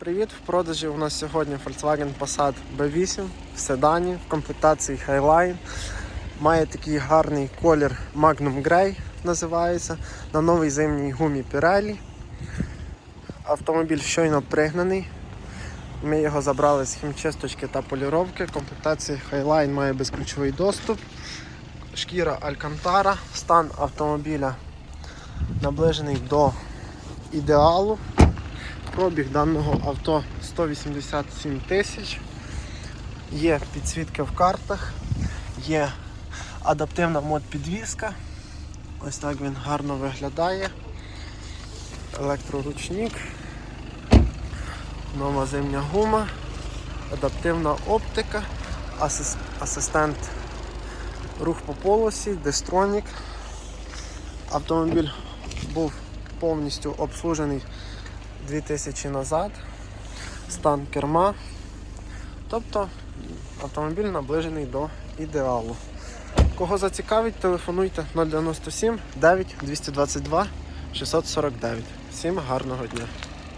Привіт! В продажі у нас сьогодні Volkswagen Passat B8 в седані в комплектації Highline. Має такий гарний колір Magnum Grey називається на новій зимній гумі Pirelli. Автомобіль щойно пригнаний. Ми його забрали з хімчисточки та поліровки. Комплектація Highline має безключовий доступ. Шкіра Alcantara. Стан автомобіля наближений до ідеалу. Пробіг даного авто 187 тисяч. Є підсвітка в картах, є адаптивна мод-підвізка. Ось так він гарно виглядає. Електроручник, нова зимня гума, адаптивна оптика, асис- асистент рух по полосі, дестронік. Автомобіль був повністю обслужений 2000 назад, стан керма. Тобто автомобіль наближений до ідеалу. Кого зацікавить, телефонуйте 097 9 222 649. Всім гарного дня!